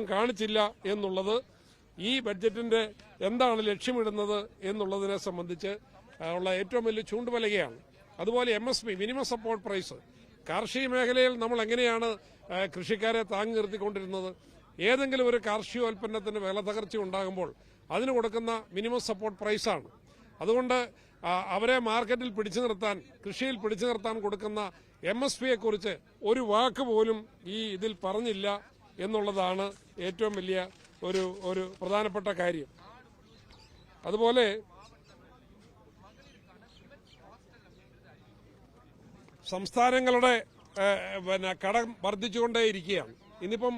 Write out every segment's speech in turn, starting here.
മുഖവും കാണിച്ചില്ല എന്നുള്ളത് ഈ ബഡ്ജറ്റിന്റെ എന്താണ് ലക്ഷ്യമിടുന്നത് എന്നുള്ളതിനെ സംബന്ധിച്ച് ഉള്ള ഏറ്റവും വലിയ ചൂണ്ടുവലകയാണ്. അതുപോലെ M S P minimum support price കാർഷിക മേഖലയിൽ നമ്മൾ എങ്ങനെയാണ് കൃഷിക്കാരെ താങ്ങി നിർത്തിക്കൊണ്ടിരുന്നത്? ഏതെങ്കിലും ഒരു കാർഷികോൽപ്പന്നത്തിന് വില തകർച്ച ഉണ്ടാകുമ്പോൾ അതിന് കൊടുക്കുന്ന മിനിമം സപ്പോർട്ട് പ്രൈസാണ് അതുകൊണ്ട് അവരെ മാർക്കറ്റിൽ പിടിച്ചു നിർത്താൻ കൃഷിയിൽ പിടിച്ചു നിർത്താൻ കൊടുക്കുന്ന എം എസ് പിയെക്കുറിച്ച് ഒരു വാക്ക് പോലും ഈ ഇതിൽ പറഞ്ഞില്ല. എന്നുള്ളതാണ് ഏറ്റവും വലിയ ഒരു ഒരു പ്രധാനപ്പെട്ട കാര്യം. അതുപോലെ സംസ്ഥാനങ്ങളുടെ പിന്നെ കടം വർദ്ധിച്ചുകൊണ്ടേയിരിക്കുകയാണ്. ഇന്നിപ്പം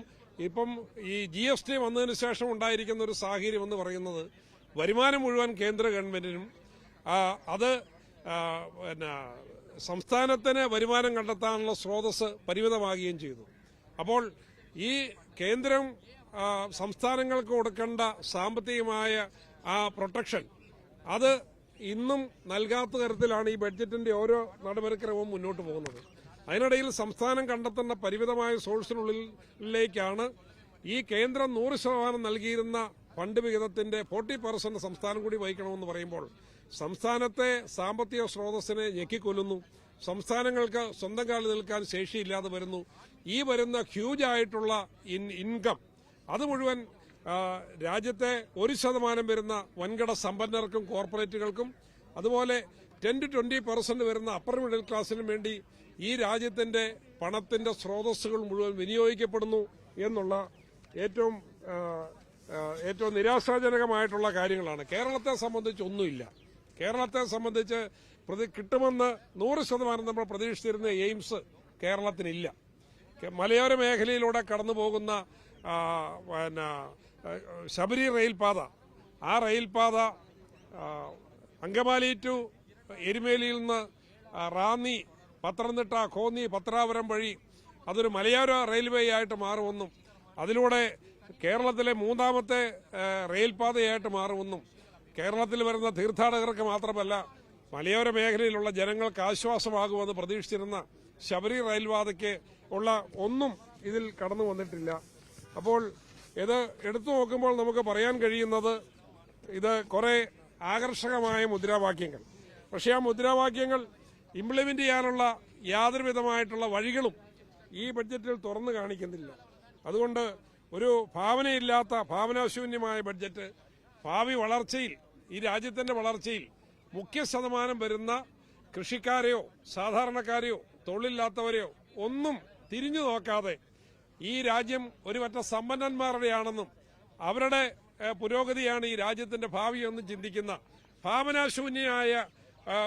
ഇപ്പം ഈ ജി എസ് ടി വന്നതിന് ശേഷം ഉണ്ടായിരിക്കുന്ന ഒരു സാഹചര്യം എന്ന് പറയുന്നത് വരുമാനം മുഴുവൻ കേന്ദ്ര ഗവൺമെന്റിനും അത് പിന്നെ സംസ്ഥാനത്തിന് വരുമാനം കണ്ടെത്താനുള്ള സ്രോതസ് പരിമിതമാകുകയും ചെയ്തു. അപ്പോൾ ഈ കേന്ദ്രം സംസ്ഥാനങ്ങൾക്ക് കൊടുക്കേണ്ട സാമ്പത്തികമായ ആ പ്രൊട്ടക്ഷൻ അത് ഇന്നും നൽകാത്ത തരത്തിലാണ് ഈ ബഡ്ജറ്റിന്റെ ഓരോ നടപടിക്രമവും മുന്നോട്ട് പോകുന്നത്. അതിനിടയിൽ സംസ്ഥാനം കണ്ടെത്തേണ്ട പരിമിതമായ സോഴ്സിനുള്ളിലേക്കാണ് ഈ കേന്ദ്രം നൂറ് ശതമാനം നൽകിയിരുന്ന ഫണ്ട് വിഹിതത്തിന്റെ ഫോർട്ടി പെർസെന്റ് സംസ്ഥാനം കൂടി വഹിക്കണമെന്ന് പറയുമ്പോൾ സംസ്ഥാനത്തെ സാമ്പത്തിക സ്രോതസ്സിനെ ഞെക്കിക്കൊല്ലുന്നു. സംസ്ഥാനങ്ങൾക്ക് സ്വന്തം കാലിൽ നിൽക്കാൻ ശേഷിയില്ലാതെ വരുന്നു. ഈ വരുന്ന ഹ്യൂജ് ആയിട്ടുള്ള ഇൻ- ഇൻകം അത് മുഴുവൻ രാജ്യത്തെ ഒരു ശതമാനം വരുന്ന വൻകിട സമ്പന്നർക്കും കോർപ്പറേറ്റുകൾക്കും അതുപോലെ ടെൻ ടു ട്വന്റി പെർസെന്റ് വരുന്ന അപ്പർ മിഡിൽ ക്ലാസ്സിനും വേണ്ടി ഈ രാജ്യത്തിന്റെ പണത്തിന്റെ സ്രോതസ്സുകൾ മുഴുവൻ വിനിയോഗിക്കപ്പെടുന്നു എന്നുള്ള ഏറ്റവും ഏറ്റവും നിരാശാജനകമായിട്ടുള്ള കാര്യങ്ങളാണ്. കേരളത്തെ സംബന്ധിച്ച് ഒന്നുമില്ല. കേരളത്തെ സംബന്ധിച്ച് പ്രതി കിട്ടുമെന്ന് നൂറ് ശതമാനം നമ്മൾ പ്രതീക്ഷിച്ചിരുന്ന എയിംസ് കേരളത്തിനില്ല. മലയോര മേഖലയിലൂടെ കടന്നു പോകുന്ന പിന്നെ ശബരി റെയിൽപാത. ആ റെയിൽപാത അങ്കമാലി ടു എരുമേലിയിൽ നിന്ന് റാന്നി പത്തനംതിട്ട കോന്നി പത്രാപുരം വഴി അതൊരു മലയോര റെയിൽവേ ആയിട്ട് മാറുമെന്നും അതിലൂടെ കേരളത്തിലെ മൂന്നാമത്തെ റെയിൽപാതയായിട്ട് മാറുമെന്നും കേരളത്തിൽ വരുന്ന തീർത്ഥാടകർക്ക് മാത്രമല്ല മലയോര മേഖലയിലുള്ള ജനങ്ങൾക്ക് ആശ്വാസമാകുമെന്ന് പ്രതീക്ഷിച്ചിരുന്ന ശബരി റെയിൽപാതയ്ക്ക് ഉള്ള ഒന്നും ഇതിൽ കടന്നു വന്നിട്ടില്ല. അപ്പോൾ ഇത് എടുത്തു നോക്കുമ്പോൾ നമുക്ക് പറയാൻ കഴിയുന്നത് ഇത് കുറെ ആകർഷകമായ മുദ്രാവാക്യങ്ങൾ. പക്ഷേ ആ മുദ്രാവാക്യങ്ങൾ ഇംപ്ലിമെന്റ് ചെയ്യാനുള്ള യാതൊരുവിധമായിട്ടുള്ള വഴികളും ഈ ബഡ്ജറ്റിൽ തുറന്നു കാണിക്കുന്നില്ല. അതുകൊണ്ട് ഒരു ഭാവനയില്ലാത്ത ഭാവനാശൂന്യമായ ബഡ്ജറ്റ് ഭാവി വളർച്ചയിൽ ഈ രാജ്യത്തിന്റെ വളർച്ചയിൽ മുഖ്യ ശതമാനം വരുന്ന കൃഷിക്കാരെയോ സാധാരണക്കാരെയോ തൊഴിലില്ലാത്തവരെയോ ഒന്നും തിരിഞ്ഞു നോക്കാതെ ഈ രാജ്യം ഒരു പറ്റ സമ്പന്നന്മാരുടെയാണെന്നും അവരുടെ പുരോഗതിയാണ് ഈ രാജ്യത്തിന്റെ ഭാവിയെന്നും ചിന്തിക്കുന്ന ഭാവനാശൂന്യമായ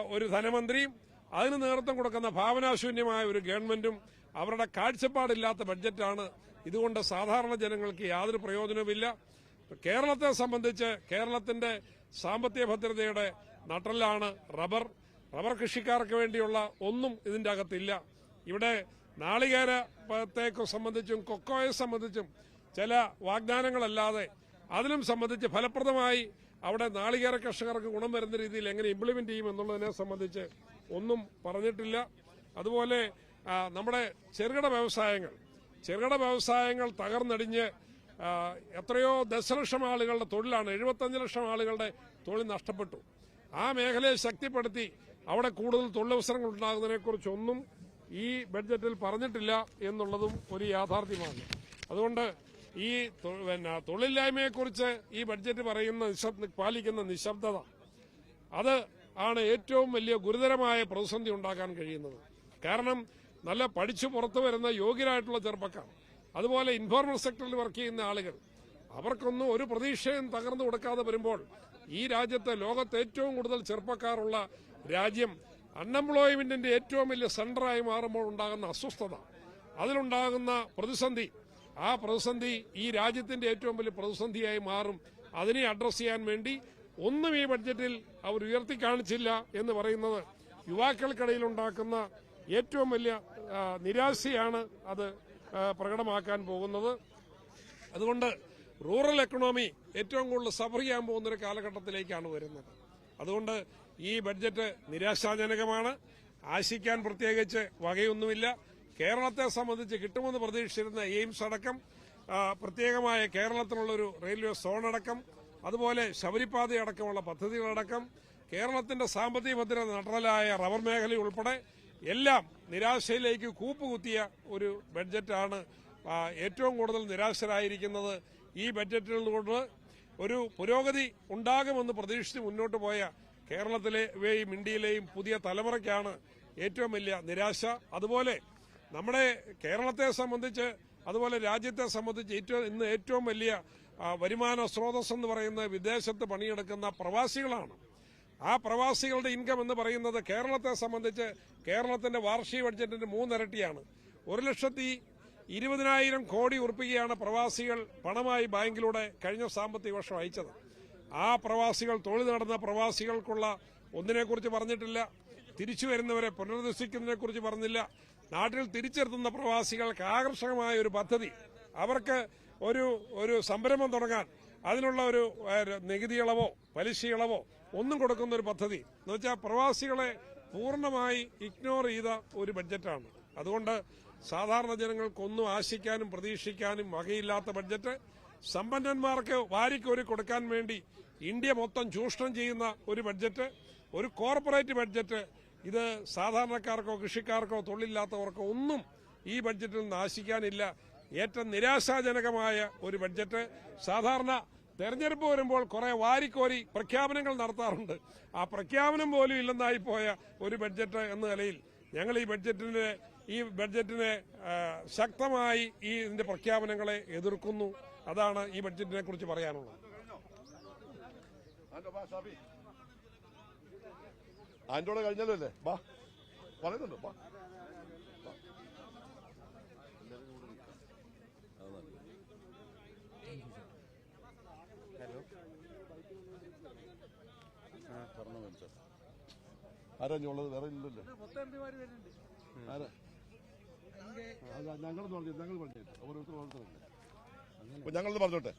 ഒരു ധനമന്ത്രിയും അതിന് നേതൃത്വം കൊടുക്കുന്ന ഭാവനാശൂന്യമായ ഒരു ഗവൺമെന്റും അവരുടെ കാഴ്ചപ്പാടില്ലാത്ത ബഡ്ജറ്റാണ്. ഇതുകൊണ്ട് സാധാരണ ജനങ്ങൾക്ക് യാതൊരു പ്രയോജനവുമില്ല. കേരളത്തെ സംബന്ധിച്ച് കേരളത്തിന്റെ സാമ്പത്തിക ഭദ്രതയുടെ നട്ടലാണ് റബ്ബർ. റബ്ബർ കൃഷിക്കാർക്ക് വേണ്ടിയുള്ള ഒന്നും ഇതിന്റെ അകത്തില്ല. ഇവിടെ നാളികേരത്തെ സംബന്ധിച്ചും കൊക്കോയെ സംബന്ധിച്ചും ചില വാഗ്ദാനങ്ങളല്ലാതെ അതിനും സംബന്ധിച്ച് ഫലപ്രദമായി അവിടെ നാളികേര കർഷകർക്ക് ഗുണം വരുന്ന രീതിയിൽ എങ്ങനെ ഇംപ്ലിമെന്റ് ചെയ്യും എന്നുള്ളതിനെ സംബന്ധിച്ച് ഒന്നും പറഞ്ഞിട്ടില്ല. അതുപോലെ നമ്മുടെ ചെറുകിട വ്യവസായങ്ങൾ ചെറുകിട വ്യവസായങ്ങൾ തകർന്നടിഞ്ഞ് എത്രയോ ദശലക്ഷം ആളുകളുടെ തൊഴിലാണ് എഴുപത്തഞ്ച് ലക്ഷം ആളുകളുടെ തൊഴിൽ നഷ്ടപ്പെട്ടു. ആ മേഖലയെ ശക്തിപ്പെടുത്തി അവിടെ കൂടുതൽ തൊഴിലവസരങ്ങൾ ഉണ്ടാകുന്നതിനെക്കുറിച്ചൊന്നും ഈ ബഡ്ജറ്റിൽ പറഞ്ഞിട്ടില്ല എന്നുള്ളതും ഒരു യാഥാർത്ഥ്യമാണ്. അതുകൊണ്ട് ഈ പിന്നെ തൊഴിലില്ലായ്മയെക്കുറിച്ച് ഈ ബഡ്ജറ്റ് പറയുന്ന പാലിക്കുന്ന നിശബ്ദത അത് ആണ് ഏറ്റവും വലിയ ഗുരുതരമായ പ്രതിസന്ധി ഉണ്ടാക്കാൻ കഴിയുന്നത്. കാരണം നല്ല പഠിച്ചു പുറത്തു വരുന്ന യോഗ്യരായിട്ടുള്ള ചെറുപ്പക്കാർ അതുപോലെ ഇൻഫോർമൽ സെക്ടറിൽ വർക്ക് ചെയ്യുന്ന ആളുകൾ അവർക്കൊന്നും ഒരു പ്രതീക്ഷയും തകർന്നു കൊടുക്കാതെ വരുമ്പോൾ ഈ രാജ്യത്തെ ലോകത്ത് ഏറ്റവും കൂടുതൽ ചെറുപ്പക്കാരുള്ള രാജ്യം അൺഎംപ്ലോയ്മെന്റിന്റെ ഏറ്റവും വലിയ സെന്ററായി മാറുമ്പോൾ ഉണ്ടാകുന്ന അസ്വസ്ഥത. അതിലുണ്ടാകുന്ന പ്രതിസന്ധി. ആ പ്രതിസന്ധി ഈ രാജ്യത്തിന്റെ ഏറ്റവും വലിയ പ്രതിസന്ധിയായി മാറും. അതിനെ അഡ്രസ് ചെയ്യാൻ വേണ്ടി ഒന്നും ഈ ബഡ്ജറ്റിൽ അവർ ഉയർത്തി കാണിച്ചില്ല എന്ന് പറയുന്നത് യുവാക്കൾക്കിടയിൽ ഉണ്ടാക്കുന്ന ഏറ്റവും വലിയ നിരാശയാണ് അത് പ്രകടമാക്കാൻ പോകുന്നത്. അതുകൊണ്ട് റൂറൽ എക്കണോമി ഏറ്റവും കൂടുതൽ സഫർ ചെയ്യാൻ പോകുന്ന ഒരു കാലഘട്ടത്തിലേക്കാണ് വരുന്നത്. അതുകൊണ്ട് ഈ ബഡ്ജറ്റ് നിരാശാജനകമാണ്. ആശിക്കാൻ പ്രത്യേകിച്ച് വകയൊന്നുമില്ല. കേരളത്തെ സംബന്ധിച്ച് കിട്ടുമെന്ന് പ്രതീക്ഷിച്ചിരുന്ന എയിംസ് അടക്കം പ്രത്യേകമായ കേരളത്തിനുള്ളൊരു റെയിൽവേ സോൺ അടക്കം അതുപോലെ ശബരിപാത അടക്കമുള്ള പദ്ധതികളടക്കം കേരളത്തിന്റെ സാമ്പത്തിക ഭദ്രത നട്ടലായ റബ്ബർ മേഖല ഉൾപ്പെടെ എല്ലാം നിരാശയിലേക്ക് കൂപ്പുകുത്തിയ ഒരു ബഡ്ജറ്റാണ് ഏറ്റവും കൂടുതൽ നിരാശരായിരിക്കുന്നത് ഈ ബജറ്റുകൾ കൊണ്ട് ഒരു പുരോഗതി ഉണ്ടാകുമെന്ന് പ്രതീക്ഷിച്ച് മുന്നോട്ട് പോയ കേരളത്തിലെയും ഇന്ത്യയിലെയും പുതിയ തലമുറയ്ക്കാണ് ഏറ്റവും വലിയ നിരാശ. അതുപോലെ നമ്മുടെ കേരളത്തെ സംബന്ധിച്ച് അതുപോലെ രാജ്യത്തെ സംബന്ധിച്ച് ഏറ്റവും ഇന്ന് ഏറ്റവും വലിയ വരുമാന സ്രോതസ് എന്ന് പറയുന്നത് വിദേശത്ത് പണിയെടുക്കുന്ന പ്രവാസികളാണ്. ആ പ്രവാസികളുടെ ഇൻകം എന്ന് പറയുന്നത് കേരളത്തെ സംബന്ധിച്ച് കേരളത്തിന്റെ വാർഷിക ബഡ്ജറ്റിന്റെ മൂന്നിരട്ടിയാണ്. ഒരു ലക്ഷത്തി ഇരുപതിനായിരം കോടി ഉറപ്പിക്കുകയാണ് പ്രവാസികൾ പണമായി ബാങ്കിലൂടെ കഴിഞ്ഞ സാമ്പത്തിക വർഷം അയച്ചത്. ആ പ്രവാസികൾ തൊഴിൽ നടന്ന പ്രവാസികൾക്കുള്ള ഒന്നിനെക്കുറിച്ച് പറഞ്ഞിട്ടില്ല. തിരിച്ചു വരുന്നവരെ പുനരധിവസിക്കുന്നതിനെക്കുറിച്ച് പറഞ്ഞില്ല. നാട്ടിൽ തിരിച്ചെത്തുന്ന പ്രവാസികൾക്ക് ആകർഷകമായ ഒരു പദ്ധതി. അവർക്ക് ഒരു ഒരു സംരംഭം തുടങ്ങാൻ അതിനുള്ള ഒരു നികുതി ഇളവോ പലിശ ഇളവോ ഒന്നും കൊടുക്കുന്ന ഒരു പദ്ധതി. എന്ന് വെച്ചാൽ പ്രവാസികളെ പൂർണമായി ഇഗ്നോർ ചെയ്ത ഒരു ബഡ്ജറ്റാണ്. അതുകൊണ്ട് സാധാരണ ജനങ്ങൾക്കൊന്നും ആശിക്കാനും പ്രതീക്ഷിക്കാനും വകയില്ലാത്ത ബഡ്ജറ്റ് സമ്പന്നന്മാർക്ക് വാരിക്കോരി കൊടുക്കാൻ വേണ്ടി ഇന്ത്യ മൊത്തം ചൂഷണം ചെയ്യുന്ന ഒരു ബഡ്ജറ്റ് ഒരു കോർപ്പറേറ്റ് ബഡ്ജറ്റ് ഇത് സാധാരണക്കാർക്കോ കൃഷിക്കാർക്കോ തൊഴിലില്ലാത്തവർക്കോ ഒന്നും ഈ ബഡ്ജറ്റിൽ നിന്ന് ആശിക്കാനില്ല. ഏറ്റവും നിരാശാജനകമായ ഒരു ബഡ്ജറ്റ്. സാധാരണ തെരഞ്ഞെടുപ്പ് വരുമ്പോൾ കുറെ വാരിക്കോരി പ്രഖ്യാപനങ്ങൾ നടത്താറുണ്ട്. ആ പ്രഖ്യാപനം പോലും ഇല്ലെന്നായി പോയ ഒരു ബഡ്ജറ്റ് എന്ന നിലയിൽ ഞങ്ങൾ ഈ ബഡ്ജറ്റിനെ ഈ ബഡ്ജറ്റിനെ ശക്തമായി ഈ ഇതിന്റെ പ്രഖ്യാപനങ്ങളെ എതിർക്കുന്നു. അതാണ് ഈ ബഡ്ജറ്റിനെ കുറിച്ച് പറയാനുള്ളത്. ആൻഡോടെ കഴിഞ്ഞല്ലോ അല്ലേ ബാ. പറയുന്നുണ്ട് വാ ആരാ ഇനി ഉള്ളത്? വേറെ ഇല്ലല്ലോ. ആരാ? ഞങ്ങൾ പറഞ്ഞു ഞങ്ങൾ പറഞ്ഞു. ഓരോരുത്തർ ഓരോരുത്തരല്ലേ. അപ്പൊ ഞങ്ങളത് പറഞ്ഞോട്ടെ?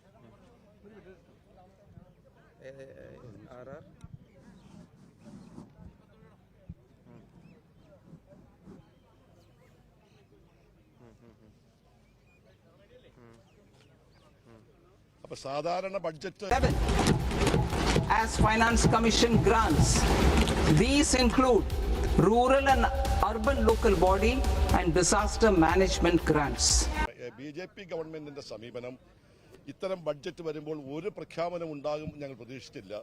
ആർ ആർ? അപ്പൊ സാധാരണ budget as as Finance Commission grants. These include rural and urban local body and disaster management grants. B J P ഗവൺമെന്റിന്റെ സമീപനം ഇത്തരം ബഡ്ജറ്റ് വരുമ്പോൾ ഒരു പ്രഖ്യാപനം ഉണ്ടാകും ഞങ്ങൾ പ്രതീക്ഷിച്ചില്ല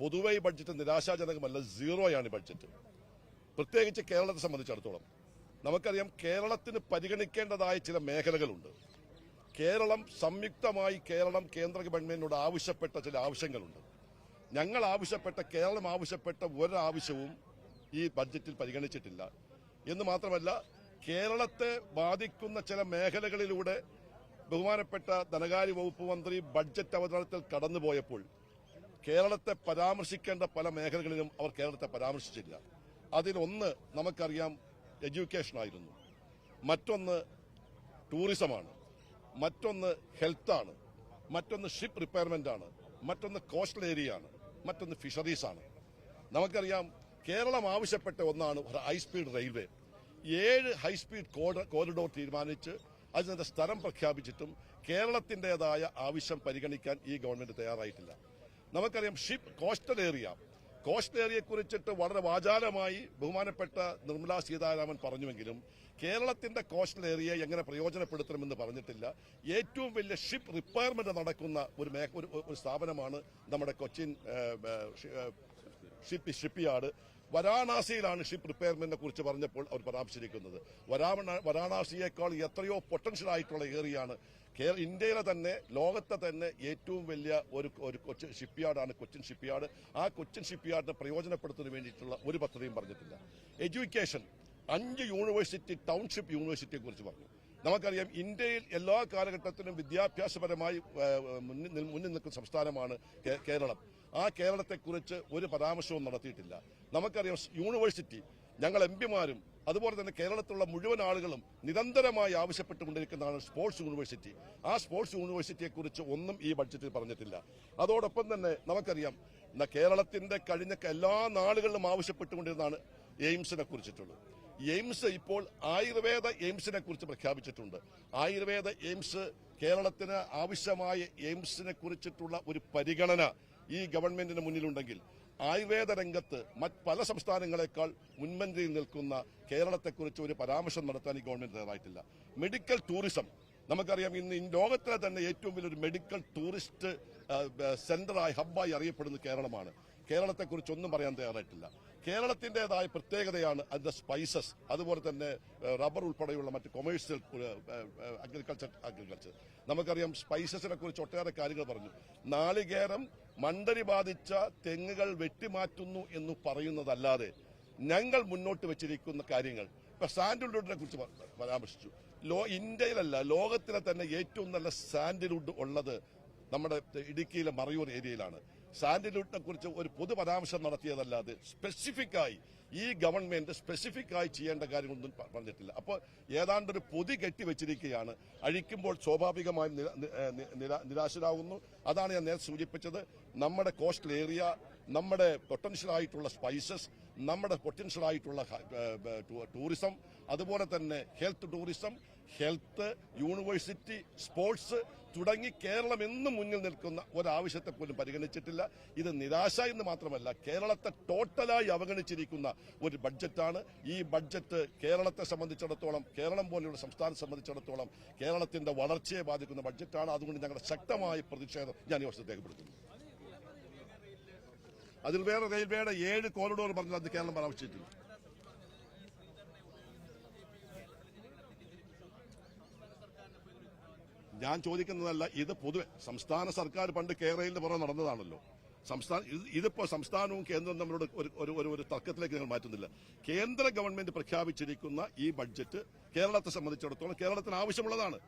പൊതുവെ ഈ ബഡ്ജറ്റ് നിരാശാജനകമല്ല സീറോയാണ് ഈ ബഡ്ജറ്റ്. പ്രത്യേകിച്ച് കേരളത്തെ സംബന്ധിച്ചിടത്തോളം. നമുക്കറിയാം കേരളത്തിന് പരിഗണിക്കേണ്ടതായ ചില മേഖലകളുണ്ട്. കേരളം സംയുക്തമായി കേരളം കേന്ദ്ര ഗവൺമെന്റിനോട് ആവശ്യപ്പെട്ട ചില ആവശ്യങ്ങളുണ്ട്. ഞങ്ങൾ ആവശ്യപ്പെട്ട കേരളം ആവശ്യപ്പെട്ട ഒരാവശ്യവും ഈ ബഡ്ജറ്റിൽ പരിഗണിച്ചിട്ടില്ല. എന്ന് മാത്രമല്ല കേരളത്തെ ബാധിക്കുന്ന ചില മേഖലകളിലൂടെ ബഹുമാനപ്പെട്ട ധനകാര്യ വകുപ്പ് മന്ത്രി ബഡ്ജറ്റ് അവതരണത്തിൽ കടന്നുപോയപ്പോൾ കേരളത്തെ പരാമർശിക്കേണ്ട പല മേഖലകളിലും അവർ കേരളത്തെ പരാമർശിച്ചില്ല. അതിലൊന്ന് നമുക്കറിയാം എഡ്യൂക്കേഷൻ ആയിരുന്നു. മറ്റൊന്ന് ടൂറിസമാണ്. മറ്റൊന്ന് ഹെൽത്താണ്. മറ്റൊന്ന് ഷിപ്പ് റിപ്പയർമെന്റ് ആണ്. മറ്റൊന്ന് കോസ്റ്റൽ ഏരിയ ആണ് മറ്റൊന്ന് ഫിഷറീസ് ആണ്. നമുക്കറിയാം കേരളം ആവശ്യപ്പെട്ട ഒന്നാണ് ഹൈസ്പീഡ് റെയിൽവേ. ഏഴ് ഹൈസ്പീഡ് കോറിഡോർ തീരുമാനിച്ച് അതിനെ സ്ഥലം പ്രഖ്യാപിച്ചിട്ടും കേരളത്തിന്റെതായ ആവശ്യം പരിഗണിക്കാൻ ഈ ഗവൺമെന്റ് തയ്യാറായിട്ടില്ല. നമുക്കറിയാം ഷിപ്പ് കോസ്റ്റൽ ഏരിയ. കോസ്റ്റൽ ഏരിയയെ കുറിച്ചിട്ട് വളരെ വാചാലമായി ബഹുമാനപ്പെട്ട നിർമ്മലാ സീതാരാമൻ പറഞ്ഞുവെങ്കിലും കേരളത്തിന്റെ കോസ്റ്റൽ ഏരിയ എങ്ങനെ പ്രയോജനപ്പെടുത്തണമെന്ന് പറഞ്ഞിട്ടില്ല. ഏറ്റവും വലിയ ഷിപ്പ് റിപ്പയർമെന്റ് നടക്കുന്ന ഒരു ഒരു സ്ഥാപനമാണ് നമ്മുടെ കൊച്ചിൻ ഷിപ്പ് ഷിപ്പ് യാർഡ് വരാണാസിയിലാണ് ഷിപ്പ് റിപ്പയർമെന്റിനെ കുറിച്ച് പറഞ്ഞപ്പോൾ അവർ പരാമർശിച്ചിരിക്കുന്നത്. വരാണ വരാണാസിയേക്കാൾ എത്രയോ പൊട്ടൻഷ്യൽ ആയിട്ടുള്ള ഏറിയാണ്. ഇന്ത്യയിലെ തന്നെ ലോകത്തെ തന്നെ ഏറ്റവും വലിയ ഒരു ഒരു കൊച്ചിൻ ഷിപ്പ് യാർഡാണ് കൊച്ചിൻ ഷിപ്പ് യാർഡ് ആ കൊച്ചിൻ ഷിപ്പ് യാർഡിനെ പ്രയോജനപ്പെടുത്തുന്നതിന് വേണ്ടിയിട്ടുള്ള ഒരു പദ്ധതിയും പറഞ്ഞിട്ടില്ല. എഡ്യൂക്കേഷൻ അഞ്ച് യൂണിവേഴ്സിറ്റി ടൗൺഷിപ്പ് യൂണിവേഴ്സിറ്റിയെ കുറിച്ച് പറഞ്ഞു. നമുക്കറിയാം ഇന്ത്യയിൽ എല്ലാ കാലഘട്ടത്തിലും വിദ്യാഭ്യാസപരമായി മുന്നിൽ നിൽക്കുന്ന സംസ്ഥാനമാണ് കേരളം. ആ കേരളത്തെക്കുറിച്ച് ഒരു പരാമർശവും നടത്തിയിട്ടില്ല. നമുക്കറിയാം യൂണിവേഴ്സിറ്റി ഞങ്ങൾ എം പിമാരും അതുപോലെ തന്നെ കേരളത്തിലുള്ള മുഴുവൻ ആളുകളും നിരന്തരമായി ആവശ്യപ്പെട്ടുകൊണ്ടിരിക്കുന്നതാണ് സ്പോർട്സ് യൂണിവേഴ്സിറ്റി ആ സ്പോർട്സ് യൂണിവേഴ്സിറ്റിയെക്കുറിച്ച് ഒന്നും ഈ ബഡ്ജറ്റിൽ പറഞ്ഞിട്ടില്ല. അതോടൊപ്പം തന്നെ നമുക്കറിയാം കേരളത്തിന്റെ കഴിഞ്ഞ എല്ലാ നാളുകളിലും ആവശ്യപ്പെട്ടുകൊണ്ടിരുന്നതാണ് എയിംസിനെ കുറിച്ചിട്ടുള്ളത്. എയിംസ് ഇപ്പോൾ ആയുർവേദ എയിംസിനെ കുറിച്ച് പ്രഖ്യാപിച്ചിട്ടുണ്ട്. ആയുർവേദ എയിംസ് കേരളത്തിന് ആവശ്യമായ എയിംസിനെ കുറിച്ചിട്ടുള്ള ഒരു പരിഗണന ഈ ഗവൺമെന്റിന് മുന്നിലുണ്ടെങ്കിൽ ആയുർവേദ രംഗത്ത് മറ്റ് പല സംസ്ഥാനങ്ങളെക്കാൾ മുൻപന്തിയിൽ നിൽക്കുന്ന കേരളത്തെക്കുറിച്ച് ഒരു പരാമർശം നടത്താൻ ഈ ഗവൺമെന്റ് തയ്യാറായിട്ടില്ല. മെഡിക്കൽ ടൂറിസം നമുക്കറിയാം ഇന്ന് ലോകത്തിലെ തന്നെ ഏറ്റവും വലിയൊരു മെഡിക്കൽ ടൂറിസ്റ്റ് സെന്ററായി ഹബ്ബായി അറിയപ്പെടുന്ന കേരളമാണ്. കേരളത്തെക്കുറിച്ച് ഒന്നും പറയാൻ തയ്യാറായിട്ടില്ല. കേരളത്തിന്റെതായ പ്രത്യേകതയാണ് അതിന്റെ സ്പൈസസ് അതുപോലെ തന്നെ റബ്ബർ ഉൾപ്പെടെയുള്ള മറ്റ് കൊമേഴ്സ്യൽ അഗ്രികൾച്ചർ അഗ്രികൾച്ചർ നമുക്കറിയാം സ്പൈസസിനെ കുറിച്ച് ഒട്ടേറെ കാര്യങ്ങൾ പറഞ്ഞു. നാളികേരം മണ്ടരി ബാധിച്ച തെങ്ങുകൾ വെട്ടിമാറ്റുന്നു എന്ന് പറയുന്നതല്ലാതെ ഞങ്ങൾ മുന്നോട്ട് വെച്ചിരിക്കുന്ന കാര്യങ്ങൾ. ഇപ്പൊ സാൻഡൽവുഡിനെ കുറിച്ച് പരാമർശിച്ചു. ലോ ഇന്ത്യയിലല്ല ലോകത്തിലെ തന്നെ ഏറ്റവും നല്ല സാൻഡൽവുഡ് ഉള്ളത് നമ്മുടെ ഇടുക്കിയിലെ മറയൂർ ഏരിയയിലാണ്. സാൻഡൽവുഡിനെ കുറിച്ച് ഒരു പൊതു പരാമർശം നടത്തിയതല്ലാതെ സ്പെസിഫിക് ആയി ഈ ഗവൺമെന്റ് സ്പെസിഫിക് ആയി ചെയ്യേണ്ട കാര്യങ്ങളൊന്നും പറഞ്ഞിട്ടില്ല. അപ്പോൾ ഏതാണ്ട് ഒരു പൊതി കെട്ടിവെച്ചിരിക്കുകയാണ് അഴിക്കുമ്പോൾ സ്വാഭാവികമായും നിരാശരാകുന്നു അതാണ് ഞാൻ നേരത്തെ സൂചിപ്പിച്ചത്. നമ്മുടെ കോസ്റ്റൽ ഏരിയ നമ്മുടെ പൊട്ടൻഷ്യൽ ആയിട്ടുള്ള സ്പൈസസ് നമ്മുടെ പൊട്ടൻഷ്യൽ ആയിട്ടുള്ള ടൂറിസം അതുപോലെ തന്നെ health tourism health university sports തുടങ്ങി കേരളം എന്നും മുന്നിൽ നിൽക്കുന്ന ഒരാവശ്യത്തെ പോലും പരിഗണിച്ചിട്ടില്ല. ഇത് നിരാശ എന്ന് മാത്രമല്ല കേരളത്തെ ടോട്ടലായി അവഗണിച്ചിരിക്കുന്ന ഒരു ബഡ്ജറ്റാണ്. ഈ ബഡ്ജറ്റ് കേരളത്തെ സംബന്ധിച്ചിടത്തോളം കേരളം പോലെയുള്ള സംസ്ഥാനം സംബന്ധിച്ചിടത്തോളം കേരളത്തിന്റെ വളർച്ചയെ ബാധിക്കുന്ന ബഡ്ജറ്റാണ്. അതുകൊണ്ട് ഞങ്ങളുടെ ശക്തമായ പ്രതിഷേധം ഞാൻ ഈ വർഷത്തെ രേഖപ്പെടുത്തുന്നു. അതിൽ വേറെ റെയിൽവേയുടെ ഏഴ് കോറിഡോർ പറഞ്ഞത് അത് കേരളം പരാമർശിച്ചിട്ടില്ല ഞാൻ ചോദിക്കുന്നതല്ല ഇത് പൊതുവെ സംസ്ഥാന സർക്കാർ പണ്ട് കേരളയിൽ പുറം നടന്നതാണല്ലോ. സംസ്ഥാന ഇത് ഇതിപ്പോ സംസ്ഥാനവും കേന്ദ്രവും തമ്മിലുള്ള ഒരു ഒരു ഒരു തർക്കത്തിലേക്ക് നിങ്ങൾ മാറ്റുന്നില്ല. കേന്ദ്ര ഗവൺമെന്റ് പ്രഖ്യാപിച്ചിരിക്കുന്ന ഈ ബഡ്ജറ്റ് കേരളത്തെ സംബന്ധിച്ചിടത്തോളം കേരളത്തിന് ആവശ്യമുള്ളതാണ്.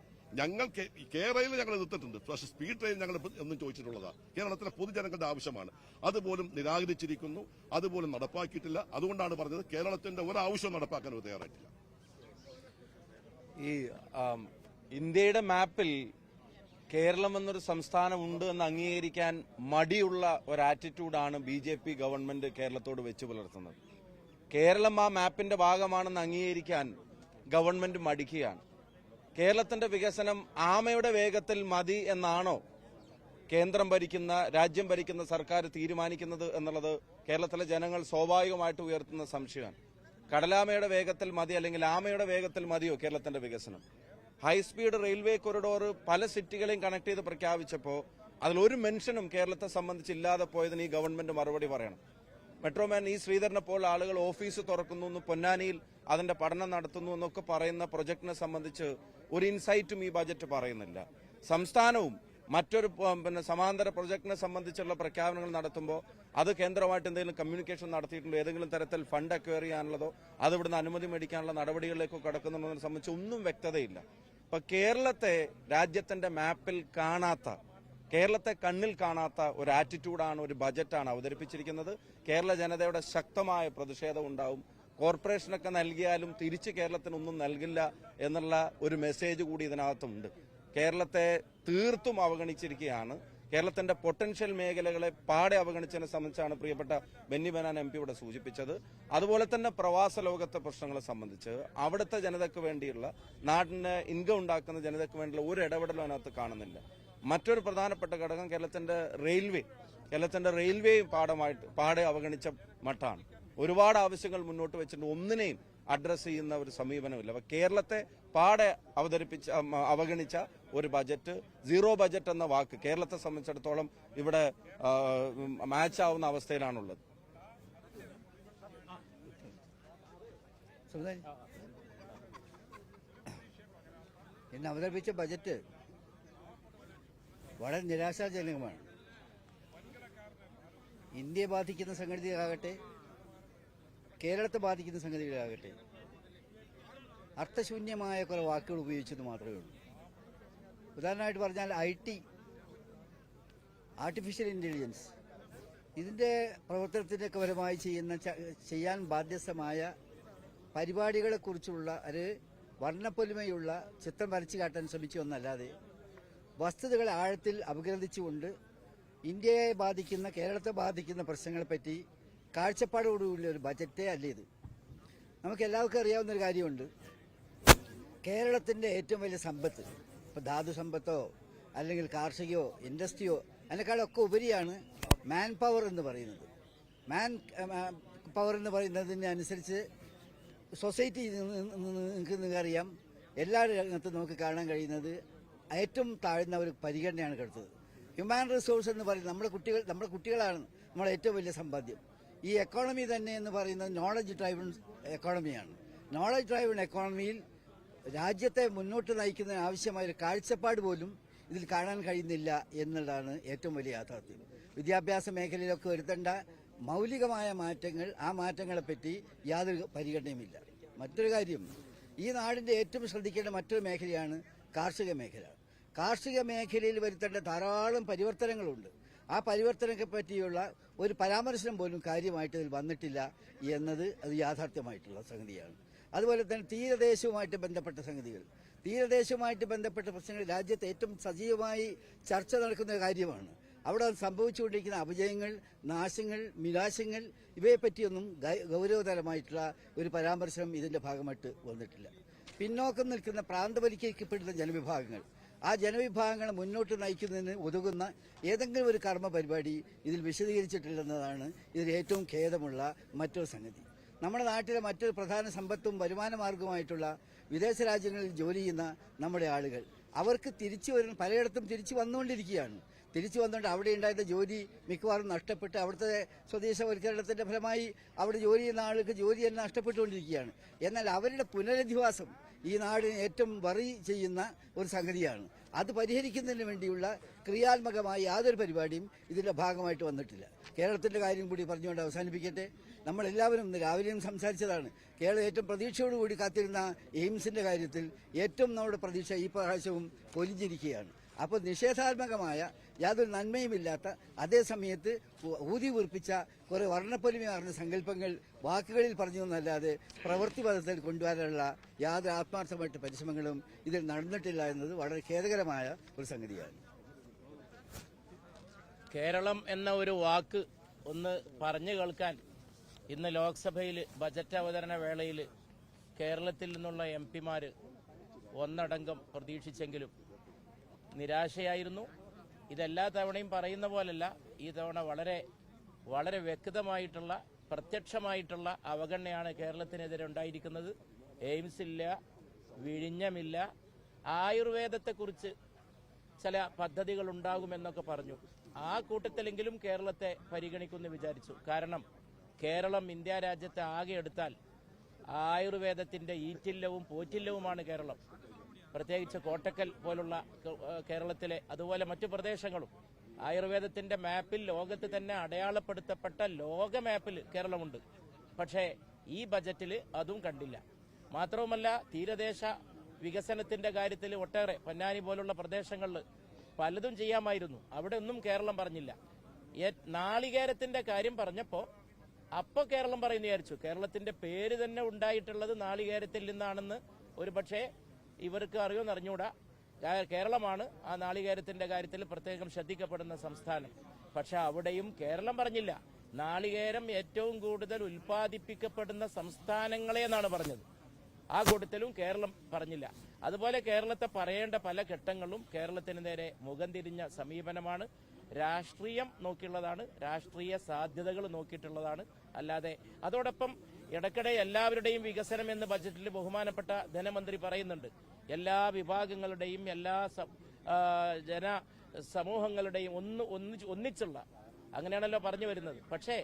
ഞങ്ങൾ കേരളയിൽ ഞങ്ങൾ എതിർത്തിട്ടുണ്ട് പക്ഷേ സ്പീഡ് ട്രെയിൻ ഞങ്ങൾ എന്നും ചോദിച്ചിട്ടുള്ളതാണ് കേരളത്തിലെ പൊതുജനങ്ങളുടെ ആവശ്യമാണ്. അതുപോലും നിരാകരിച്ചിരിക്കുന്നു. അതുപോലും നടപ്പാക്കിയിട്ടില്ല. അതുകൊണ്ടാണ് പറഞ്ഞത് കേരളത്തിന്റെ ഒരാവശ്യവും നടപ്പാക്കാൻ തയ്യാറായിട്ടില്ല. ഈ ഇന്ത്യയുടെ മാപ്പിൽ കേരളം എന്നൊരു സംസ്ഥാനം ഉണ്ട് എന്ന് അംഗീകരിക്കാൻ മടിയുള്ള ഒരു ആറ്റിറ്റ്യൂഡാണ് ബി ജെ പി ഗവൺമെന്റ് കേരളത്തോട് വെച്ചു പുലർത്തുന്നത്. കേരളം ആ മാപ്പിന്റെ ഭാഗമാണെന്ന് അംഗീകരിക്കാൻ ഗവൺമെന്റ് മടിക്കുകയാണ്. കേരളത്തിന്റെ വികസനം ആമയുടെ വേഗത്തിൽ മതി എന്നാണോ കേന്ദ്രം ഭരിക്കുന്ന രാജ്യം ഭരിക്കുന്ന സർക്കാർ തീരുമാനിക്കുന്നത് എന്നുള്ളത് കേരളത്തിലെ ജനങ്ങൾ സ്വാഭാവികമായിട്ട് ഉയർത്തുന്ന സംശയമാണ്. കടലാമയുടെ വേഗത്തിൽ മതി അല്ലെങ്കിൽ ആമയുടെ വേഗത്തിൽ മതിയോ കേരളത്തിന്റെ വികസനം? ഹൈസ്പീഡ് റെയിൽവേ കൊറിഡോർ പല സിറ്റികളെയും കണക്ട് ചെയ്ത് പ്രഖ്യാപിച്ചപ്പോൾ അതിൽ ഒരു മെൻഷനും കേരളത്തെ സംബന്ധിച്ച് ഇല്ലാതെ പോയതിന് ഈ ഗവൺമെന്റ് മറുപടി പറയണം. മെട്രോമാൻ ഈ ശ്രീധരനെ പോലെ ആളുകൾ ഓഫീസ് തുറക്കുന്നു എന്ന് പൊന്നാനിയിൽ അതിന്റെ പഠനം നടത്തുന്നു എന്നൊക്കെ പറയുന്ന പ്രൊജക്ടിനെ സംബന്ധിച്ച് ഒരു ഇൻസൈറ്റും ഈ ബജറ്റ് പറയുന്നില്ല. സംസ്ഥാനവും മറ്റൊരു പിന്നെ സമാന്തര പ്രൊജക്ടിനെ സംബന്ധിച്ചുള്ള പ്രഖ്യാപനങ്ങൾ നടത്തുമ്പോൾ അത് കേന്ദ്രമായിട്ട് എന്തെങ്കിലും കമ്മ്യൂണിക്കേഷൻ നടത്തിയിട്ടുണ്ടോ? ഏതെങ്കിലും തരത്തിൽ ഫണ്ട് അക്വയർ ചെയ്യാനുള്ളതോ അത് ഇവിടുന്ന് അനുമതി മേടിക്കാനുള്ള നടപടികളിലേക്കോ കടക്കുന്നുണ്ടോ സംബന്ധിച്ച് ഒന്നും വ്യക്തതയില്ല. ഇപ്പൊ കേരളത്തെ രാജ്യത്തിന്റെ മാപ്പിൽ കാണാത്ത കേരളത്തെ കണ്ണിൽ കാണാത്ത ഒരു ആറ്റിറ്റ്യൂഡാണ് ഒരു ബജറ്റാണ് അവതരിപ്പിച്ചിരിക്കുന്നത്. കേരള ജനതയുടെ ശക്തമായ പ്രതിഷേധം ഉണ്ടാവും. കോർപ്പറേഷനൊക്കെ നൽകിയാലും തിരിച്ച് കേരളത്തിന് ഒന്നും നൽകില്ല എന്നുള്ള ഒരു മെസ്സേജ് കൂടി ഇതിനകത്തുണ്ട്. കേരളത്തെ തീർത്തും അവഗണിച്ചിരിക്കുകയാണ്. കേരളത്തിന്റെ പൊട്ടൻഷ്യൽ മേഖലകളെ പാടെ അവഗണിച്ചതിനെ സംബന്ധിച്ചാണ് പ്രിയപ്പെട്ട ബെന്നി ബനാൻ എം പി ഇവിടെ സൂചിപ്പിച്ചത്. അതുപോലെ തന്നെ പ്രവാസ ലോകത്തെ പ്രശ്നങ്ങളെ സംബന്ധിച്ച് അവിടുത്തെ ജനതയ്ക്ക് വേണ്ടിയുള്ള നാടിന് ഇൻകം ഉണ്ടാക്കുന്ന ജനതയ്ക്ക് വേണ്ടിയുള്ള ഒരു ഇടപെടലും അതിനകത്ത് കാണുന്നില്ല. മറ്റൊരു പ്രധാനപ്പെട്ട ഘടകം കേരളത്തിന്റെ റെയിൽവേ. കേരളത്തിന്റെ റെയിൽവേയും പാടമായിട്ട് പാടെ അവഗണിച്ച മട്ടാണ്. ഒരുപാട് ആവശ്യങ്ങൾ മുന്നോട്ട് വെച്ചിട്ടുണ്ട്. ഒന്നിനെയും അഡ്രസ് ചെയ്യുന്ന ഒരു സമീപനമില്ല. അപ്പോൾ കേരളത്തെ പാടെ അവതരിപ്പിച്ച അവഗണിച്ച ഒരു ബജറ്റ് സീറോ ബജറ്റ് എന്ന വാക്ക് കേരളത്തെ സംബന്ധിച്ചിടത്തോളം ഇവിടെ മാച്ച് ആവുന്ന അവസ്ഥയിലാണുള്ളത്. ഇന്ന് അവതരിപ്പിച്ച ബജറ്റ് വളരെ നിരാശാജനകമാണ്. ഇന്ത്യയെ ബാധിക്കുന്ന സംഗതികളാകട്ടെ കേരളത്തെ ബാധിക്കുന്ന സംഗതികളാകട്ടെ. അർത്ഥശൂന്യമായ കുറെ വാക്കുകൾ ഉപയോഗിച്ചത് മാത്രമേ ഉള്ളൂ. ഉദാഹരണമായിട്ട് പറഞ്ഞാൽ ഐ ടി ആർട്ടിഫിഷ്യൽ ഇന്റലിജൻസ് ഇതിന്റെ പ്രവർത്തനത്തിനൊക്കെ പരമായി ചെയ്യുന്ന ചെയ്യാൻ ബാധ്യസ്ഥമായ പരിപാടികളെക്കുറിച്ചുള്ള ഒരു വർണപ്പൊലിമയുള്ള ചിത്രം വരച്ചു കാട്ടാൻ ശ്രമിച്ചു എന്നല്ലാതെ വസ്തുതകളെ ആഴത്തിൽ അപഗ്രഥിച്ചുകൊണ്ട് ഇന്ത്യയെ ബാധിക്കുന്ന കേരളത്തെ ബാധിക്കുന്ന പ്രശ്നങ്ങളെപ്പറ്റി കാഴ്ചപ്പാടോടുകൂടിയ ഒരു ബജറ്റേ അല്ല ഇത്. നമുക്ക് എല്ലാവർക്കും അറിയാവുന്ന ഒരു കാര്യമുണ്ട്. കേരളത്തിന്റെ ഏറ്റവും വലിയ സമ്പത്ത് ഇപ്പൊ ധാതു സമ്പത്തോ അല്ലെങ്കിൽ കാർഷികയോ ഇൻഡസ്ട്രിയോ അതിനേക്കാളൊക്കെ ഉപരിയാണ് മാൻ പവർ എന്ന് പറയുന്നത്. മാൻ പവർ എന്ന് പറയുന്നതിന് അനുസരിച്ച് സൊസൈറ്റി നിങ്ങൾക്ക് നിങ്ങൾക്കറിയാം. എല്ലാ രംഗത്തും നമുക്ക് കാണാൻ കഴിയുന്നത് ഏറ്റവും താഴ്ന്ന ഒരു പരിഗണനയാണ് കിടത്തത് ഹ്യൂമാൻ റിസോഴ്സ് എന്ന് പറയുന്നത് നമ്മുടെ കുട്ടികൾ നമ്മുടെ കുട്ടികളാണ് നമ്മുടെ ഏറ്റവും വലിയ സമ്പാദ്യം. ഈ എക്കോണമി തന്നെ എന്ന് പറയുന്നത് നോളജ് ഡ്രൈവൺ എക്കോണമിയാണ് നോളജ് ഡ്രൈവൺ എക്കോണമിയിൽ രാജ്യത്തെ മുന്നോട്ട് നയിക്കുന്നതിന് ആവശ്യമായ ഒരു കാഴ്ചപ്പാട് പോലും ഇതിൽ കാണാൻ കഴിയുന്നില്ല എന്നുള്ളതാണ് ഏറ്റവും വലിയ യാഥാർത്ഥ്യം. വിദ്യാഭ്യാസ മേഖലയിലൊക്കെ വരുത്തേണ്ട മൗലികമായ മാറ്റങ്ങൾ ആ മാറ്റങ്ങളെപ്പറ്റി യാതൊരു പരിഗണനയുമില്ല. മറ്റൊരു കാര്യം ഈ നാടിന്റെ ഏറ്റവും ശ്രദ്ധിക്കേണ്ട മറ്റൊരു മേഖലയാണ് കാർഷിക മേഖല. കാർഷിക മേഖലയിൽ വരുത്തേണ്ട ധാരാളം പരിവർത്തനങ്ങളുണ്ട്. ആ പരിവർത്തനത്തെ പറ്റിയുള്ള ഒരു പരാമർശനം പോലും കാര്യമായിട്ട് ഇതിൽ വന്നിട്ടില്ല എന്നത് അത് യാഥാർത്ഥ്യമായിട്ടുള്ള സംഗതിയാണ്. അതുപോലെ തന്നെ തീരദേശവുമായിട്ട് ബന്ധപ്പെട്ട സംഗതികൾ. തീരദേശവുമായിട്ട് ബന്ധപ്പെട്ട പ്രശ്നങ്ങൾ രാജ്യത്ത് ഏറ്റവും സജീവമായി ചർച്ച നടക്കുന്ന കാര്യമാണ്. അവിടെ സംഭവിച്ചുകൊണ്ടിരിക്കുന്ന അപജയങ്ങൾ നാശങ്ങൾ നിരാശങ്ങൾ ഇവയെപ്പറ്റിയൊന്നും ഗൗരവതരമായിട്ടുള്ള ഒരു പരാമർശം ഇതിന്റെ ഭാഗമായിട്ട് വന്നിട്ടില്ല. പിന്നോക്കം നിൽക്കുന്ന പ്രാന്തവൽക്കരിക്കപ്പെടുന്ന ജനവിഭാഗങ്ങൾ. ആ ജനവിഭാഗങ്ങളെ മുന്നോട്ട് നയിക്കുന്നതിന് ഉതകുന്ന ഏതെങ്കിലും ഒരു കർമ്മ പരിപാടി ഇതിൽ വിശദീകരിച്ചിട്ടില്ലെന്നതാണ് ഇതിൽ ഏറ്റവും ഖേദമുള്ള മറ്റൊരു സംഗതി. നമ്മുടെ നാട്ടിലെ മറ്റൊരു പ്രധാന സമ്പത്തും വരുമാന മാർഗവുമായിട്ടുള്ള വിദേശ രാജ്യങ്ങളിൽ ജോലി ചെയ്യുന്ന നമ്മുടെ ആളുകൾ അവർക്ക് തിരിച്ചു വരുന്ന പലയിടത്തും തിരിച്ചു വന്നുകൊണ്ടിരിക്കുകയാണ്. തിരിച്ചു വന്നുകൊണ്ട് അവിടെ ഉണ്ടായിരുന്ന ജോലി മിക്കവാറും നഷ്ടപ്പെട്ട് അവിടുത്തെ സ്വദേശവൽക്കരണത്തിന്റെ ഫലമായി അവിടെ ജോലി ചെയ്യുന്ന ആൾക്ക് ജോലി തന്നെ നഷ്ടപ്പെട്ടുകൊണ്ടിരിക്കുകയാണ്. എന്നാൽ അവരുടെ പുനരധിവാസം ഈ നാടിന് ഏറ്റവും വറി ചെയ്യുന്ന ഒരു സംഗതിയാണ്. അത് പരിഹരിക്കുന്നതിന് വേണ്ടിയുള്ള ക്രിയാത്മകമായ യാതൊരു പരിപാടിയും ഇതിന്റെ ഭാഗമായിട്ട് വന്നിട്ടില്ല. കേരളത്തിന്റെ കാര്യം കൂടി പറഞ്ഞുകൊണ്ട് അവസാനിപ്പിക്കട്ടെ. നമ്മളെല്ലാവരും ഇന്ന് രാവിലെയും സംസാരിച്ചതാണ്. കേരളം ഏറ്റവും പ്രതീക്ഷയോടുകൂടി കാത്തിരുന്ന എയിംസിന്റെ കാര്യത്തിൽ ഏറ്റവും നമ്മുടെ പ്രതീക്ഷ ഈ പ്രാവശ്യവും പൊലിഞ്ഞിരിക്കുകയാണ്. അപ്പോൾ നിഷേധാത്മകമായ യാതൊരു നന്മയുമില്ലാത്ത അതേ സമയത്ത് ഊ- ഊതി വീർപ്പിച്ച കുറെ വർണപ്പൊലിമയാർന്ന സങ്കല്പങ്ങൾ വാക്കുകളിൽ പറഞ്ഞു എന്നല്ലാതെ പ്രവൃത്തി പദത്തിൽ കൊണ്ടുവരാനുള്ള യാതൊരു ആത്മാർത്ഥമായിട്ട് പരിശ്രമങ്ങളും ഇതിൽ നടന്നിട്ടില്ല എന്നത് വളരെ ഖേദകരമായ ഒരു സംഗതിയാണ്. കേരളം എന്ന ഒരു വാക്ക് ഒന്ന് പറഞ്ഞു കേൾക്കാൻ ഇന്ന് ലോക്സഭയിൽ ബജറ്റ് അവതരണ വേളയിൽ കേരളത്തിൽ നിന്നുള്ള എം പിമാർ ഒന്നടങ്കം പ്രതീക്ഷിച്ചെങ്കിലും നിരാശയായിരുന്നു. ഇതെല്ലാ തവണയും പറയുന്ന പോലല്ല ഈ തവണ വളരെ വളരെ വ്യക്തമായിട്ടുള്ള പ്രത്യക്ഷമായിട്ടുള്ള അവഗണനയാണ് കേരളത്തിനെതിരെ ഉണ്ടായിരിക്കുന്നത്. എയിംസ് ഇല്ല വിഴിഞ്ഞമില്ല ആയുർവേദത്തെക്കുറിച്ച് ചില പദ്ധതികൾ ഉണ്ടാകുമെന്നൊക്കെ പറഞ്ഞു. ആ കൂട്ടത്തിലെങ്കിലും കേരളത്തെ പരിഗണിക്കുമെന്ന് വിചാരിച്ചു. കാരണം കേരളം ഇന്ത്യ രാജ്യത്തെ ആകെ എടുത്താൽ ആയുർവേദത്തിന്റെ ഈറ്റില്ലവും പോറ്റില്ലവുമാണ് കേരളം. പ്രത്യേകിച്ച് കോട്ടക്കൽ പോലുള്ള കേരളത്തിലെ അതുപോലെ മറ്റു പ്രദേശങ്ങളും ആയുർവേദത്തിന്റെ മാപ്പിൽ ലോകത്ത് തന്നെ അടയാളപ്പെടുത്തപ്പെട്ട ലോക മാപ്പിൽ കേരളമുണ്ട്. പക്ഷേ ഈ ബജറ്റിൽ അതും കണ്ടില്ല. മാത്രവുമല്ല തീരദേശ വികസനത്തിന്റെ കാര്യത്തിൽ ഒട്ടേറെ പൊന്നാനി പോലുള്ള പ്രദേശങ്ങളിൽ പലതും ചെയ്യാമായിരുന്നു. അവിടെ ഒന്നും കേരളം പറഞ്ഞില്ല. നാളികേരത്തിന്റെ കാര്യം പറഞ്ഞപ്പോൾ അപ്പോൾ കേരളം പറയുന്ന വിചാരിച്ചു. കേരളത്തിന്റെ പേര് തന്നെ ഉണ്ടായിട്ടുള്ളത് നാളികേരത്തിൽ നിന്നാണെന്ന്. ഒരു പക്ഷേ ഇവർക്ക് അറിയുമെന്ന് എന്നറിഞ്ഞൂടാ കേരളമാണ് ആ നാളികേരത്തിന്റെ കാര്യത്തിൽ പ്രത്യേകം ശ്രദ്ധിക്കപ്പെടുന്ന സംസ്ഥാനം. പക്ഷെ അവിടെയും കേരളം പറഞ്ഞില്ല. നാളികേരം ഏറ്റവും കൂടുതൽ ഉൽപ്പാദിപ്പിക്കപ്പെടുന്ന സംസ്ഥാനങ്ങളെ എന്നാണ് പറഞ്ഞത്. ആ കൂട്ടത്തിലും കേരളം പറഞ്ഞില്ല. അതുപോലെ കേരളത്തെ പറയേണ്ട പല ഘട്ടങ്ങളും കേരളത്തിന് നേരെ മുഖം തിരിഞ്ഞ സമീപനമാണ്. രാഷ്ട്രീയം നോക്കിയുള്ളതാണ്. രാഷ്ട്രീയ സാധ്യതകൾ നോക്കിയിട്ടുള്ളതാണ്. അല്ലാതെ അതോടൊപ്പം ഇടയ്ക്കിടെ എല്ലാവരുടെയും വികസനം എന്ന് ബജറ്റിൽ ബഹുമാനപ്പെട്ട ധനമന്ത്രി പറയുന്നുണ്ട്. എല്ലാ വിഭാഗങ്ങളുടെയും എല്ലാ ജന സമൂഹങ്ങളുടെയും ഒന്ന് ഒന്നിച്ച് ഒന്നിച്ചുള്ള അങ്ങനെയാണല്ലോ പറഞ്ഞു വരുന്നത്. പക്ഷേ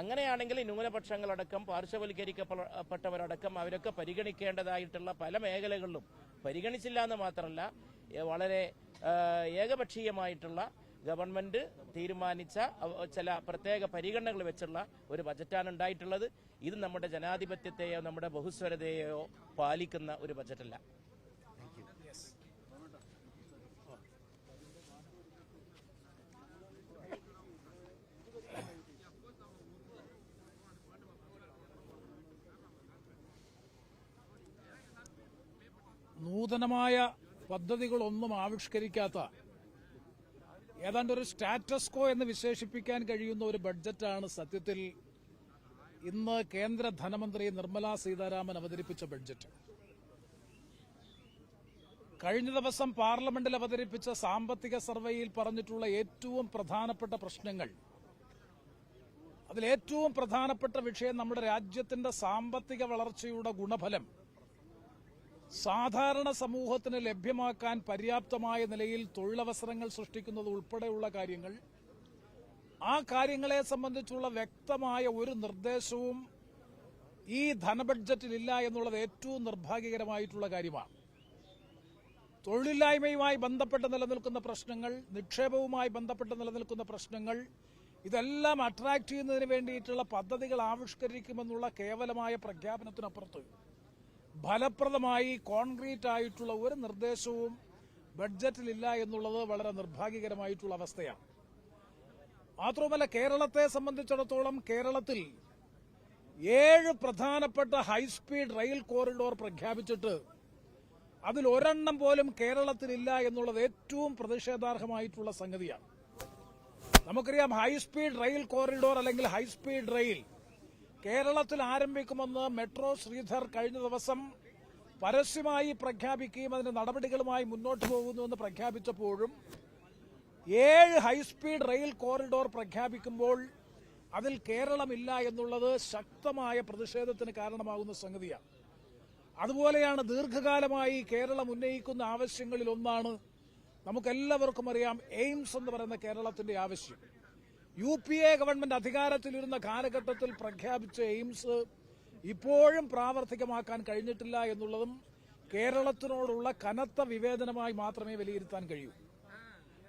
അങ്ങനെയാണെങ്കിൽ ന്യൂനപക്ഷങ്ങളടക്കം പാർശ്വവൽക്കരിക്കപ്പെട്ടവരടക്കം അവരൊക്കെ പരിഗണിക്കേണ്ടതായിട്ടുള്ള പല മേഖലകളിലും പരിഗണിച്ചില്ല എന്ന് മാത്രമല്ല വളരെ ഏകപക്ഷീയമായിട്ടുള്ള ഗവൺമെന്റ് തീരുമാനിച്ച ചില പ്രത്യേക പരിഗണനകൾ വെച്ചുള്ള ഒരു ബജറ്റാണ് ഉണ്ടായിട്ടുള്ളത്. ഇത് നമ്മുടെ ജനാധിപത്യത്തെയോ നമ്മുടെ ബഹുസ്വരതയെയോ പാലിക്കുന്ന ഒരു ബജറ്റല്ല. നൂതനമായ പദ്ധതികളൊന്നും ആവിഷ്കരിക്കാത്ത ഏതാണ്ട് ഒരു സ്റ്റാറ്റസ്കോ എന്ന് വിശേഷിപ്പിക്കാൻ കഴിയുന്ന ഒരു ബഡ്ജറ്റാണ് സത്യത്തിൽ ഇന്ന് കേന്ദ്ര ധനമന്ത്രി നിർമ്മലാ സീതാരാമൻ അവതരിപ്പിച്ച ബഡ്ജറ്റ്. കഴിഞ്ഞ ദിവസം പാർലമെന്റിൽ അവതരിപ്പിച്ച സാമ്പത്തിക സർവേയിൽ പറഞ്ഞിട്ടുള്ള ഏറ്റവും പ്രധാനപ്പെട്ട പ്രശ്നങ്ങൾ. അതിലേറ്റവും പ്രധാനപ്പെട്ട വിഷയം നമ്മുടെ രാജ്യത്തിന്റെ സാമ്പത്തിക വളർച്ചയുടെ ഗുണഫലം. സാധാരണ സമൂഹത്തിന് ലഭ്യമാക്കാൻ പര്യാപ്തമായ നിലയിൽ തൊഴിലവസരങ്ങൾ സൃഷ്ടിക്കുന്നത് ഉൾപ്പെടെയുള്ള കാര്യങ്ങൾ ആ കാര്യങ്ങളെ സംബന്ധിച്ചുള്ള വ്യക്തമായ ഒരു നിർദ്ദേശവും ഈ ധനബഡ്ജറ്റിലില്ല എന്നുള്ളത് ഏറ്റവും നിർഭാഗ്യകരമായിട്ടുള്ള കാര്യമാണ്. തൊഴിലില്ലായ്മയുമായി ബന്ധപ്പെട്ട് നിലനിൽക്കുന്ന പ്രശ്നങ്ങൾ നിക്ഷേപവുമായി ബന്ധപ്പെട്ട് നിലനിൽക്കുന്ന പ്രശ്നങ്ങൾ ഇതെല്ലാം അട്രാക്ട് ചെയ്യുന്നതിന് വേണ്ടിയിട്ടുള്ള പദ്ധതികൾ ആവിഷ്കരിക്കുമെന്നുള്ള കേവലമായ പ്രഖ്യാപനത്തിനപ്പുറത്ത് ഫലപ്രദമായി കോൺക്രീറ്റ് ആയിട്ടുള്ള ഒരു നിർദ്ദേശവും ബഡ്ജറ്റിലില്ല എന്നുള്ളത് വളരെ നിർഭാഗ്യകരമായിട്ടുള്ള അവസ്ഥയാണ്. മാത്രവുമല്ല കേരളത്തെ സംബന്ധിച്ചിടത്തോളം കേരളത്തിൽ ഏഴ് പ്രധാനപ്പെട്ട ഹൈസ്പീഡ് റെയിൽ കോറിഡോർ പ്രഖ്യാപിച്ചിട്ട് അതിൽ ഒരെണ്ണം പോലും കേരളത്തിലില്ല എന്നുള്ളത് ഏറ്റവും പ്രതിഷേധാർഹമായിട്ടുള്ള സംഗതിയാണ്. നമുക്കറിയാം ഹൈസ്പീഡ് റെയിൽ കോറിഡോർ അല്ലെങ്കിൽ ഹൈസ്പീഡ് റെയിൽ കേരളത്തിൽ ആരംഭിക്കുമെന്ന് മെട്രോ ശ്രീധർ കഴിഞ്ഞ ദിവസം പരസ്യമായി പ്രഖ്യാപിക്കുകയും അതിന്റെ നടപടികളുമായി മുന്നോട്ട് പോകുന്നുവെന്ന് പ്രഖ്യാപിച്ചപ്പോഴും ഏഴ് ഹൈസ്പീഡ് റെയിൽ കോറിഡോർ പ്രഖ്യാപിക്കുമ്പോൾ അതിൽ കേരളമില്ല എന്നുള്ളത് ശക്തമായ പ്രതിഷേധത്തിന് കാരണമാകുന്ന സംഗതിയാണ്. അതുപോലെയാണ് ദീർഘകാലമായി കേരളം ഉന്നയിക്കുന്ന ആവശ്യങ്ങളിൽ ഒന്നാണ് നമുക്കെല്ലാവർക്കും അറിയാം എയിംസ് എന്ന് പറയുന്ന കേരളത്തിന്റെ ആവശ്യം. യു പി എ ഗവൺമെന്റ് അധികാരത്തിലിരുന്ന കാലഘട്ടത്തിൽ പ്രഖ്യാപിച്ച എയിംസ് ഇപ്പോഴും പ്രാവർത്തികമാക്കാൻ കഴിഞ്ഞിട്ടില്ല എന്നുള്ളതും കേരളത്തിനോടുള്ള കനത്ത വിവേചനമായി മാത്രമേ വിലയിരുത്താൻ കഴിയൂ.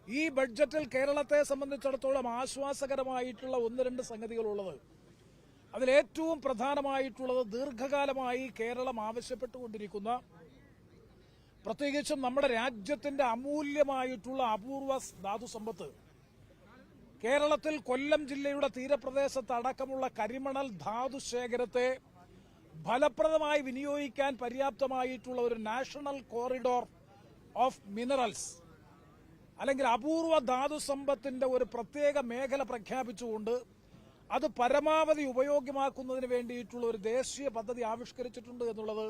ഈ ബഡ്ജറ്റിൽ കേരളത്തെ സംബന്ധിച്ചിടത്തോളം ആശ്വാസകരമായിട്ടുള്ള ഒന്ന് രണ്ട് സംഗതികളുള്ളത്. അതിലേറ്റവും പ്രധാനമായിട്ടുള്ളത് ദീർഘകാലമായി കേരളം ആവശ്യപ്പെട്ടുകൊണ്ടിരിക്കുന്ന പ്രത്യേകിച്ചും നമ്മുടെ രാജ്യത്തിന്റെ അമൂല്യമായിട്ടുള്ള അപൂർവ ധാതു സമ്പത്ത്. കേരളത്തിൽ കൊല്ലം ജില്ലയുടെ തീരപ്രദേശത്ത് അടക്കമുള്ള കരിമണൽ ധാതു ശേഖരത്തെ ഫലപ്രദമായി വിനിയോഗിക്കാൻ പര്യാപ്തമായിട്ടുള്ള ഒരു നാഷണൽ കോറിഡോർ ഓഫ് മിനറൽസ് അല്ലെങ്കിൽ അപൂർവ ധാതു സമ്പത്തിന്റെ ഒരു പ്രത്യേക മേഖല പ്രഖ്യാപിച്ചുകൊണ്ട് അത് പരമാവധി ഉപയോഗ്യമാക്കുന്നതിന് വേണ്ടിയിട്ടുള്ള ഒരു ദേശീയ പദ്ധതി ആവിഷ്കരിച്ചിട്ടുണ്ട് എന്നുള്ളത്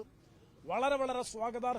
വളരെ വളരെ സ്വാഗതാർഹ